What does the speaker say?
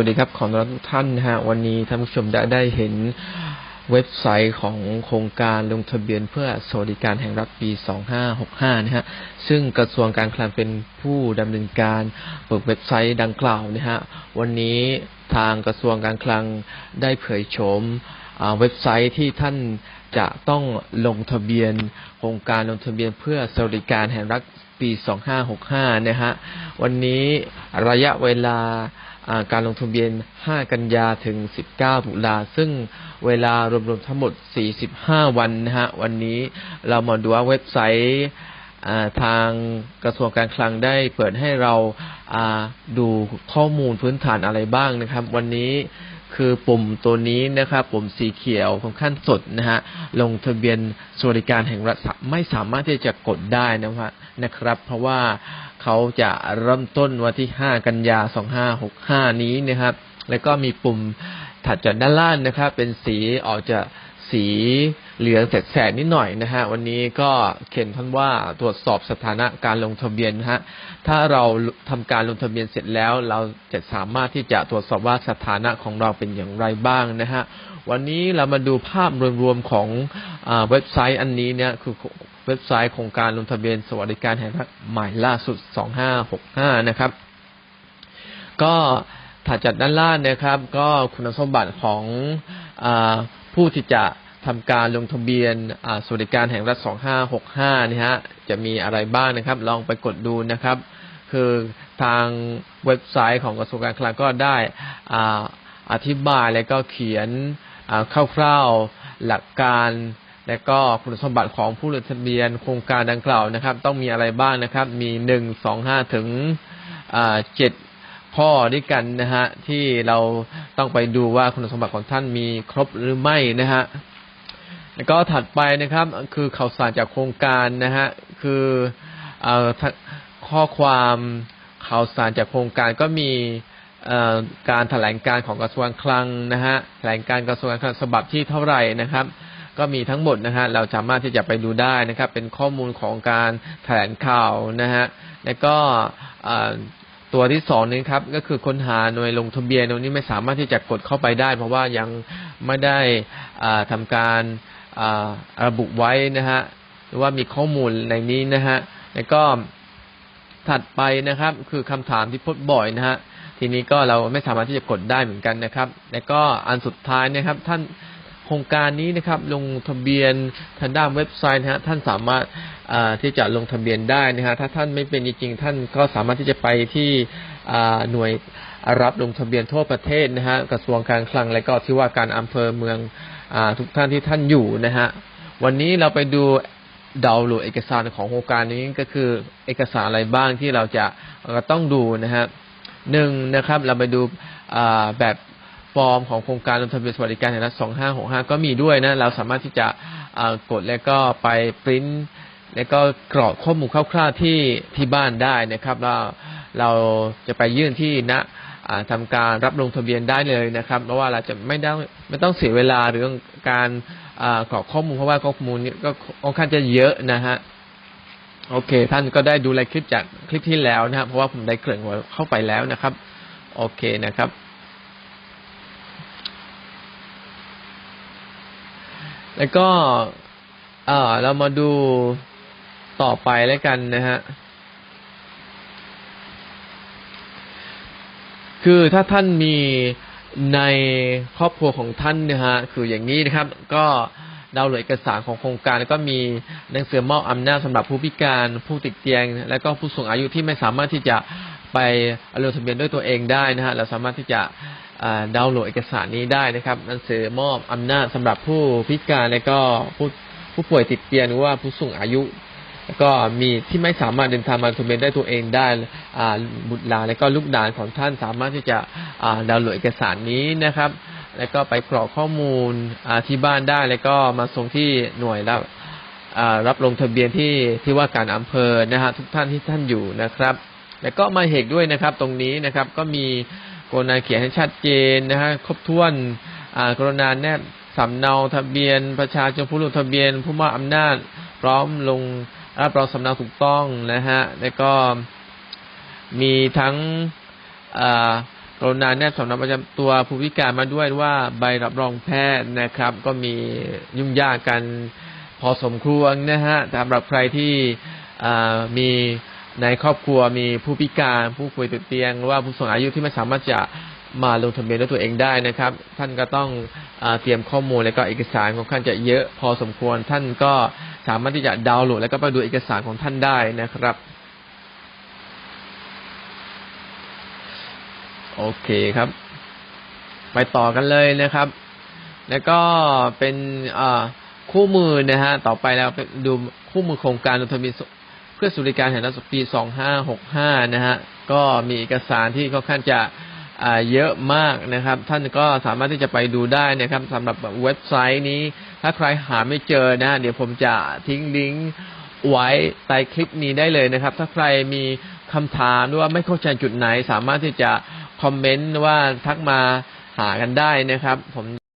วัสดีครับ ขอต้อนรับทุกท่านนะฮะ วันนี้ท่านผู้ชมได้ได้เห็นเว็บไซต์ของโครงการลงทะเบียนเพื่อสวัสดิการแห่งรัฐปี 2565 นะฮะ ซึ่งกระทรวงการคลังเป็นผู้ดำเนินการเปิดเว็บไซต์ดังกล่าวนะฮะ วันนี้ทางกระทรวงการคลังได้เผยโฉมเว็บไซต์ที่ท่านจะต้องลงทะเบียนโครงการลงทะเบียนเพื่อสวัสดิการแห่งรัฐปี 2565 นะฮะ วันนี้ระยะเวลา การลงทะเบียน 5 กันยาถึง 19 ตุลา ซึ่งเวลารวมๆทั้งหมด 45 วันนะฮะ วันนี้เรามาดูว่าเว็บไซต์ทางกระทรวงการคลังได้เปิดให้เราอ่าดูข้อมูลพื้นฐานอะไรบ้างนะครับ วันนี้คือปุ่มตัวนี้นะครับ ปุ่มสีเขียวของขั้นสดนะฮะลงทะเบียนสวัสดิการแห่งรัฐไม่สามารถที่จะกดได้นะครับนะครับ เพราะว่า เขาจะเริ่มต้นวันที่ 5 กันยา 2565 นี้นะครับ แล้วก็มีปุ่มถัดจากด้านล่างนะครับ เป็นสีออกจะสีเหลืองแสดๆนิดหน่อยนะฮะวันนี้ก็เขียนท่านว่าตรวจสอบสถานะการลงทะเบียนนะฮะถ้าเราทำการลงทะเบียนเสร็จแล้ว เราจะสามารถที่จะตรวจสอบว่าสถานะของเราเป็นอย่างไรบ้างนะฮะ วันนี้เรามาดูภาพรวมๆของอเว็บไซต์อันนี้เนี่ยคือเว็บไซต์โครงการลงทะเบียนสวัสดิการแห่งรัฐใหม่ล่าสุด 2565 นะครับ ก็ถัดจากด้านล่างนะครับ ก็คุณสมบัติของอผู้ที่จะทำการลงทะเบียนสวัสดิการแห่งรัฐ 2565นี่ฮะ จะมีอะไรบ้างนะครับ ลองไปกดดูนะครับ คือทางเว็บไซต์ของกระทรวงการคลังก็ได้ออธิบายและก็เขียน คร่าวๆหลักการและก็คุณสมบัติของผู้ลงทะเบียนโครงการดังกล่าวนะครับ ต้องมีอะไรบ้างนะครับ มีหนึ่งสองห้าถึงอ่าเจ็ดข้อด้วยกันนะฮะที่เราต้องไปดูว่าคุณสมบัติของท่านมีครบหรือไม่นะฮะแล้วก็ถัดไปนะครับคือข่าวสารจากโครงการนะฮะคืออ่อทะข้อความข่าวสารจากโครงการก็มี การแถลงการของกระทรวงคลังนะฮะแถลงการกระทรวงคลังฉบับที่เท่าไหร่นะครับ ก็มีทั้งหมดนะฮะเราสามารถที่จะไปดูได้นะครับ เป็นข้อมูลของการแถลงข่าวนะฮะแล้วก็ตัวที่สองนี้ครับก็คือค้นหาหน่วยลงทะเบียนตรงนี้ไม่สามารถที่จะกดเข้าไปได้ เพราะว่ายังไม่ได้อ่าทำการระบุไว้นะฮะหรือว่ามีข้อมูลในนี้นะฮะแล้วก็ถัดไปนะครับ คือคำถามที่พบบ่อยนะฮะ ทีนี้ก็เราไม่สามารถที่จะกดได้เหมือนกันนะครับ แล้วก็อันสุดท้ายนะครับ ท่านโครงการนี้นะครับ ลงทะเบียนทางด้านเว็บไซต์นะฮะท่านสามารถที่จะลงทะเบียนได้นะฮะถ้าท่านไม่เป็นจริงๆท่านก็สามารถที่จะไปที่หน่วยรับลงทะเบียนทั่วประเทศนะฮะกระทรวงการคลังและก็ที่ว่าการอำเภอเมืองอทุกท่านที่ท่านอยู่นะฮะวันนี้เราไปดูดาวน์โหลดเอกสารของโครงการนี้ก็คือเอกสารอะไรบ้างที่เราจะต้องดูนะฮะ หนึ่งนะครับ เราไปดูแบบฟอร์มของโครงการลงทะเบียนสวัสดิการแห่งรัฐ 2565 ก็มีด้วยนะ เราสามารถที่จะกดแล้วก็ไปปริ้นแล้วก็กรอกข้อมูลคร่าวๆที่ที่บ้านได้นะครับแล้วเราจะไปยื่นที่ณอ่าทำการรับลงทะเบียนได้เลยนะครับ เพราะว่าเราจะไม่ได้ไม่ต้องเสียเวลาเรื่องการกรอกข้อมูลเพราะว่าข้อมูลนี้ก็ค่อนข้างจะเยอะนะฮะ โอเค ท่านก็ได้ดูรายคลิปจากคลิปที่แล้วนะครับเพราะว่าผมได้เกริ่นไว้เข้าไปแล้วนะครับ โอเคนะครับ แล้วก็เออเรามาดูต่อไปแล้วกันนะฮะคือถ้าท่านมีในครอบครัวของท่านนะฮะคืออย่างนี้นะครับ ก็ ดาวน์โหลดเอกสารของโครงการ แล้วก็มีหนังสือมอบอำนาจสำหรับผู้พิการ ผู้ติดเตียง และก็ผู้สูงอายุที่ไม่สามารถที่จะไปลงทะเบียนด้วยตัวเองได้นะฮะเราสามารถที่จะดาวน์โหลดเอกสารนี้ได้นะครับหนังสือมอบอำนาจสำหรับผู้พิการและก็ผู้ผู้ป่วยติดเตียงหรือว่าผู้สูงอายุแล้วก็มีที่ไม่สามารถเดินทางมาทะเบียนได้ตัวเองได้บุตรหลานและก็ลูกหลานของท่านสามารถที่จะดาวน์โหลดเอกสารนี้นะครับ แล้วก็ไปกรอกข้อมูลที่บ้านได้ แล้วก็มาส่งที่หน่วยรับรับลงทะเบียนที่ที่ว่าการอำเภอนะฮะทุกท่านที่ท่านอยู่นะครับ แล้วก็มาเหตุด้วยนะครับ ตรงนี้นะครับ ก็มีกรณาเขียนให้ชัดเจนนะฮะครบถ้วนกรณาแนบสำเนาทะเบียน ประชาชนผู้ลงทะเบียน ผู้มอบอำนาจ พร้อมลงรับรองสำเนาถูกต้องนะฮะแล้วก็มีทั้งอ่า กรุณาแนบสำเนาประจำตัวผู้พิการมาด้วยว่าใบรับรองแพทย์นะครับ ก็มียุ่งยากกันพอสมควรนะฮะสำหรับใครที่มีในครอบครัวมีผู้พิการผู้ป่วยติดเตียงหรือว่าผู้สูงอายุที่ไม่สามารถจะมาลงทะเบียนด้วยตัวเองได้นะครับ ท่านก็ต้องอเตรียมข้อมูลและก็เอกสารของท่านจะเยอะพอสมควร ท่านก็สามารถที่จะดาวน์โหลด แล้วก็ไปดูเอกสารของท่านได้นะครับ โอเคครับ ไปต่อกันเลยนะครับ แล้วก็เป็นคู่มือนะฮะ ต่อไปแล้วเป็นดูคู่มือโครงการลงทะเบียนเพื่อสวัสดิการแห่งรัฐปี 2565 นะฮะ ก็มีเอกสารที่ค่อนข้างจะเยอะมากนะครับ ท่านก็สามารถที่จะไปดูได้นะครับสำหรับเว็บไซต์นี้ ถ้าใครหาไม่เจอนะ เดี๋ยวผมจะทิ้งลิงก์ไว้ใต้คลิปนี้ได้เลยนะครับ ถ้าใครมีคำถามหรือว่าไม่เข้าใจจุดไหน สามารถที่จะ คอมเมนต์ว่าทักมาหากันได้นะครับ ผม